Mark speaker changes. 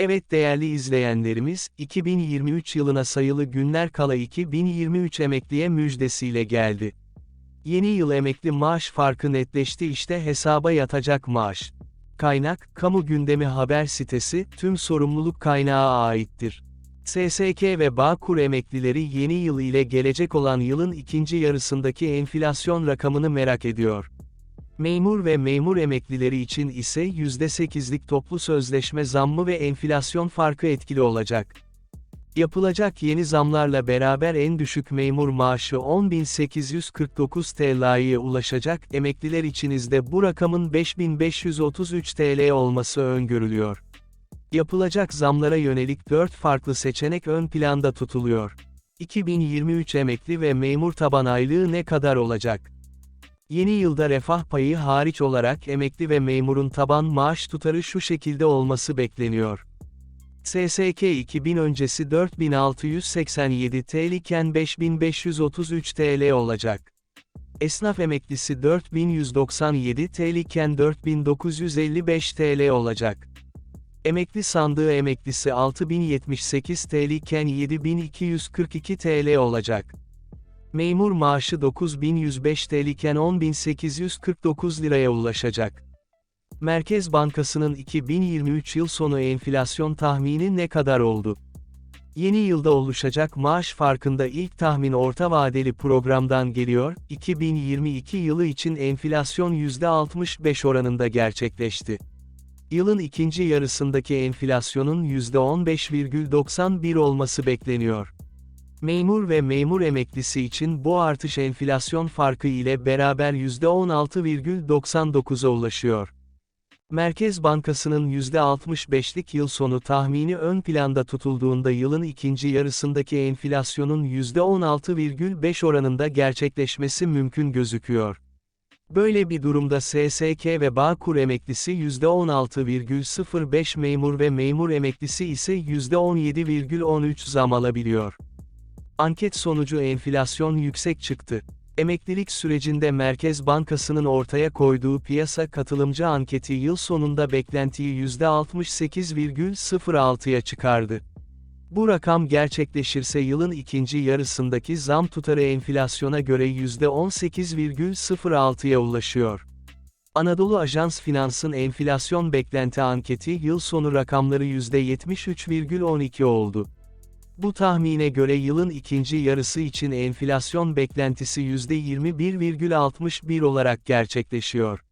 Speaker 1: Evet değerli izleyenlerimiz, 2023 yılına sayılı günler kala 2023 emekliye müjdesiyle geldi. Yeni yıl emekli maaş farkı netleşti işte hesaba yatacak maaş. Kaynak, Kamu Gündemi Haber sitesi, tüm sorumluluk kaynağı aittir. SSK ve Bağkur emeklileri yeni yıl ile gelecek olan yılın ikinci yarısındaki enflasyon rakamını merak ediyor. Memur ve memur emeklileri için ise %8'lik toplu sözleşme zammı ve enflasyon farkı etkili olacak. Yapılacak yeni zamlarla beraber en düşük memur maaşı 10.849 TL'ye ulaşacak, emekliler içinizde bu rakamın 5.533 TL olması öngörülüyor. Yapılacak zamlara yönelik 4 farklı seçenek ön planda tutuluyor. 2023 emekli ve memur taban aylığı ne kadar olacak? Yeni yılda refah payı hariç olarak emekli ve memurun taban maaş tutarı şu şekilde olması bekleniyor. SSK 2000 öncesi 4687 TL iken 5533 TL olacak. Esnaf emeklisi 4197 TL iken 4955 TL olacak. Emekli sandığı emeklisi 6078 TL iken 7242 TL olacak. Memur maaşı 9105 TL iken 10849 liraya ulaşacak. Merkez Bankası'nın 2023 yıl sonu enflasyon tahmini ne kadar oldu? Yeni yılda oluşacak maaş farkında ilk tahmin orta vadeli programdan geliyor, 2022 yılı için enflasyon %65 oranında gerçekleşti. Yılın ikinci yarısındaki enflasyonun %15,91 olması bekleniyor. Memur ve memur emeklisi için bu artış enflasyon farkı ile beraber %16,99'a ulaşıyor. Merkez Bankası'nın %65'lik yıl sonu tahmini ön planda tutulduğunda yılın ikinci yarısındaki enflasyonun %16,5 oranında gerçekleşmesi mümkün gözüküyor. Böyle bir durumda SSK ve Bağkur emeklisi %16,05 memur ve memur emeklisi ise %17,13 zam alabiliyor. Anket sonucu enflasyon yüksek çıktı. Emeklilik sürecinde Merkez Bankası'nın ortaya koyduğu piyasa katılımcı anketi yıl sonunda beklentiyi %68,06'ya çıkardı. Bu rakam gerçekleşirse yılın ikinci yarısındaki zam tutarı enflasyona göre %18,06'ya ulaşıyor. Anadolu Ajans Finans'ın enflasyon beklenti anketi yıl sonu rakamları %73,12 oldu. Bu tahmine göre yılın ikinci yarısı için enflasyon beklentisi %21,61 olarak gerçekleşiyor.